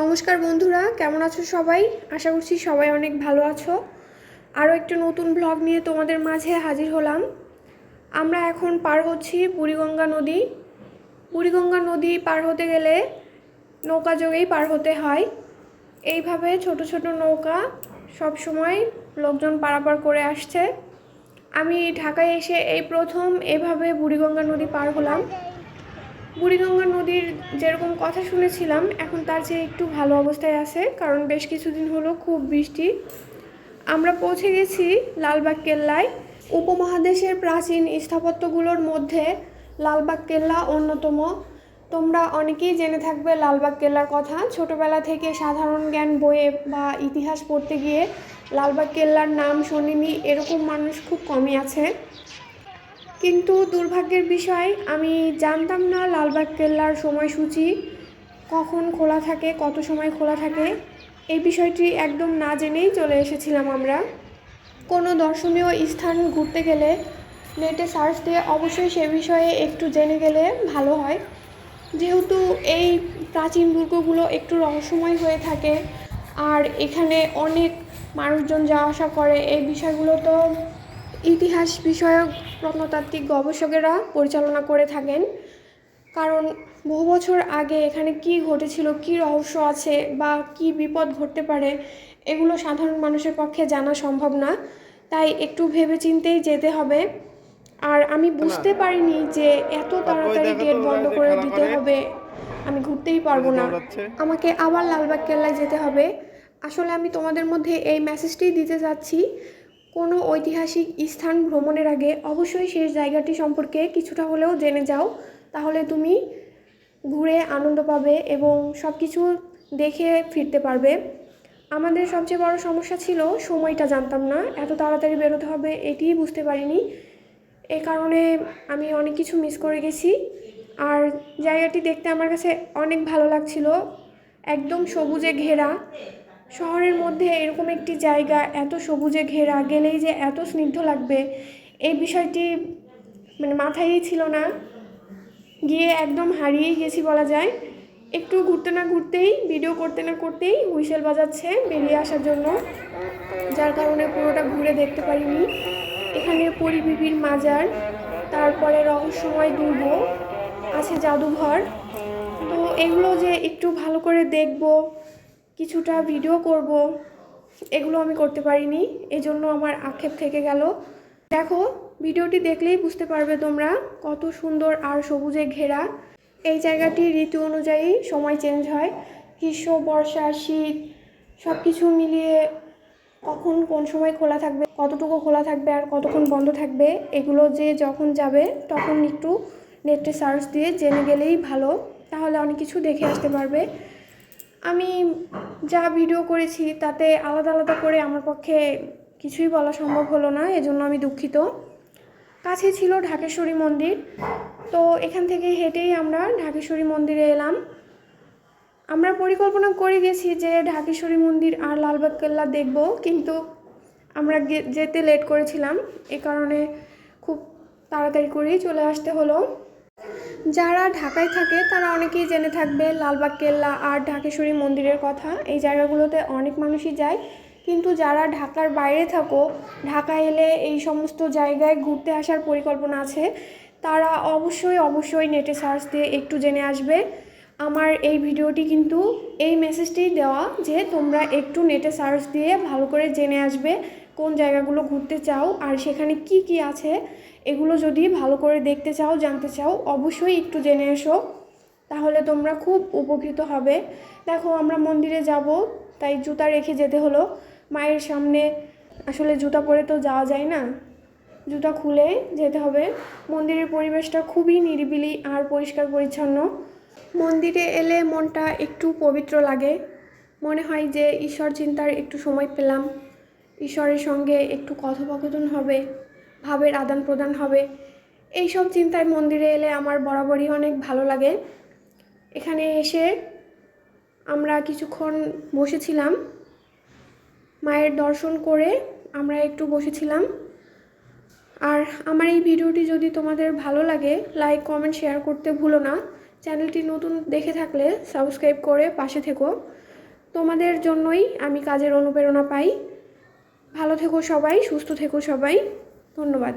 নমস্কার বন্ধুরা, কেমন আছো সবাই? আশা করছি সবাই অনেক ভালো আছো। আরও একটা নতুন ব্লগ নিয়ে তোমাদের মাঝে হাজির হলাম। আমরা এখন পার হচ্ছি বুড়িগঙ্গা নদী। বুড়িগঙ্গা নদী পার হতে গেলে নৌকা যোগেই পার হতে হয়। এইভাবে ছোট ছোট নৌকা সব সময় লোকজন পারাপার করে আসছে। আমি ঢাকায় এসে এই প্রথম এভাবে বুড়িগঙ্গা নদী পার হলাম। বুড়িগঙ্গা নদীর যেরকম কথা শুনেছিলাম, এখন তার চেয়ে একটু ভালো অবস্থায় আছে, কারণ বেশ কিছুদিন হলো খুব বৃষ্টি। আমরা পৌঁছে গেছি লালবাগ কেল্লায়। উপমহাদেশের প্রাচীন স্থাপত্যগুলোর মধ্যে লালবাগ কেল্লা অন্যতম। তোমরা অনেকেই জেনে থাকবে লালবাগ কেল্লার কথা। ছোটবেলা থেকে সাধারণ জ্ঞান বইয়ে বা ইতিহাস পড়তে গিয়ে লালবাগ কেল্লার নাম শোনেনি, এরকম মানুষ খুব কমই আছে। কিন্তু দুর্ভাগ্যের বিষয়, আমি জানতাম না লালবাগ কেল্লার সময়সূচি কখন খোলা থাকে, কত সময় খোলা থাকে। এই বিষয়টি একদম না জেনেই চলে এসেছিলাম আমরা। কোনো দর্শনীয় স্থান ঘুরতে গেলে, নেটে সার্চ দিয়ে অবশ্যই সে বিষয়ে একটু জেনে গেলে ভালো হয়। যেহেতু এই প্রাচীন দুর্গগুলো একটু রহস্যময় হয়ে থাকে, আর এখানে অনেক মানুষজন যাওয়া আসা করে, এই বিষয়গুলো তো ইতিহাস বিষয়ক প্রত্নতাত্ত্বিক গবেষকেরা পরিচালনা করে থাকেন। কারণ বহু বছর আগে এখানে কি ঘটেছিল কি রহস্য আছে বা কি বিপদ ঘটতে পারে এগুলো সাধারণ মানুষের পক্ষে জানা সম্ভব না। তাই একটু ভেবে ভেবেচিন্তেই যেতে হবে। আর আমি বুঝতে পারিনি যে এত তাড়াতাড়ি গেট বন্ধ করে দিতে হবে। আমি ঘুরতেই পারব না। আমাকে আবার লালবাগ কেল্লায় যেতে হবে। আসলে আমি তোমাদের মধ্যে এই মেসেজটাই দিতে যাচ্ছি। কোনো ঐতিহাসিক স্থান ভ্রমণের আগে অবশ্যই সেই জায়গাটি সম্পর্কে কিছুটা হলেও জেনে যাও। তাহলে তুমি ঘুরে আনন্দ পাবে এবং সব কিছু দেখে ফিরতে পারবে। আমাদের সবচেয়ে বড় সমস্যা ছিল সময়টা জানতাম না। এত তাড়াতাড়ি বেরোতে হবে এটিই বুঝতে পারিনি। এ কারণে আমি অনেক কিছু মিস করে গেছি। আর জায়গাটি দেখতে আমার কাছে অনেক ভালো লাগছিল। একদম সবুজে ঘেরা। শহরের মধ্যে এরকম একটি জায়গা এত সবুজে ঘেরা, গেলেই যে এত স্নিগ্ধ লাগবে, এই বিষয়টি মানে মাথায়ই ছিল না। গিয়ে একদম হারিয়েই গেছি বলা যায়। একটু ঘুরতে না ঘুরতেই, ভিডিও করতে না করতেই হুইসেল বাজাচ্ছে বেরিয়ে আসার জন্য। যার কারণে পুরোটা ঘুরে দেখতে পারিনি। এখানে পরিবিবির মাজার, তারপরে রহস্যময় দুর্গ, আছে জাদুঘর। তো এগুলো যে একটু ভালো করে দেখব কিছুটা ভিডিও করব। এগুলো আমি করতে পারিনি এই জন্য আমার আক্ষেপ থেকে গেল। দেখো ভিডিওটি দেখলেই বুঝতে পারবে তোমরা কত সুন্দর আর সবুজে ঘেরা। এই জায়গাটি ঋতু অনুযায়ী সময় চেঞ্জ হয়। গ্রীষ্ম, বর্ষা, শীত সব কিছু মিলিয়ে কখন কোন সময় খোলা থাকবে, কতটুকু খোলা থাকবে আর কতক্ষণ বন্ধ থাকবে, এগুলো যে যখন যাবে তখন একটু নেটে সার্চ দিয়ে জেনে গেলেই ভালো। তাহলে অনেক কিছু দেখে আসতে পারবে। আমি যা ভিডিও করেছি তাতে আলাদা আলাদা করে আমার পক্ষে কিছুই বলা সম্ভব হলো না, এজন্য আমি দুঃখিত। কাছে ছিল ঢাকেশ্বরী মন্দির, তো এখান থেকে হেঁটেই আমরা ঢাকেশ্বরী মন্দিরে এলাম। আমরা পরিকল্পনা করে গেছি যে ঢাকেশ্বরী মন্দির আর লালবাগ কেল্লা দেখব, কিন্তু আমরা যেতে লেট করেছিলাম, এ কারণে খুব তাড়াতাড়ি করেই চলে আসতে হলো। যারা ঢাকায় থাকে, তারা অনেকেই জেনে থাকবে লালবাগ কেল্লা আর ঢাকেশ্বরী মন্দিরের কথা। এই জায়গাগুলোতে অনেক মানুষই যায়। কিন্তু যারা ঢাকার বাইরে থাকো, ঢাকা এলে এই সমস্ত জায়গায় ঘুরতে আসার পরিকল্পনা আছে, তারা অবশ্যই অবশ্যই নেটে সার্চ দিয়ে একটু জেনে আসবে। আমার এই ভিডিওটি কিন্তু এই মেসেজটিই দেওয়া যে তোমরা একটু নেটে সার্চ দিয়ে ভালো করে জেনে আসবে কোন জায়গাগুলো ঘুরতে চাও আর সেখানে কি কি আছে। এগুলো যদি ভালো করে দেখতে চাও, জানতে চাও, অবশ্যই একটু জেনে এসো। তাহলে তোমরা খুব উপকৃত হবে। দেখো, আমরা মন্দিরে যাব, তাই জুতা রেখে যেতে হলো। মায়ের সামনে আসলে জুতা পরে তো যাওয়া যায় না। জুতা খুলে যেতে হবে। মন্দিরের পরিবেশটা খুবই নিরিবিলি আর পরিষ্কার পরিচ্ছন্ন মন্দিরে এলে মনটা একটু পবিত্র লাগে। মনে হয় যে ঈশ্বর চিন্তার একটু সময় পেলাম। ঈশ্বরের সঙ্গে একটু কথোপকথন হবে, ভাবের আদান প্রদান হবে। এইসব চিন্তায় মন্দিরে এলে আমার বরাবরই অনেক ভালো লাগে। এখানে এসে আমরা কিছুক্ষণ বসেছিলাম। মায়ের দর্শন করে আমরা একটু বসেছিলাম। আর আমার এই ভিডিওটি যদি তোমাদের ভালো লাগে লাইক কমেন্ট শেয়ার করতে ভুলো না। চ্যানেলটি নতুন দেখে থাকলে সাবস্ক্রাইব করে পাশে থেকো। তোমাদের জন্যই আমি কাজের অনুপ্রেরণা পাই। ভালো থেকো সবাই, সুস্থ থেকো সবাই। ধন্যবাদ।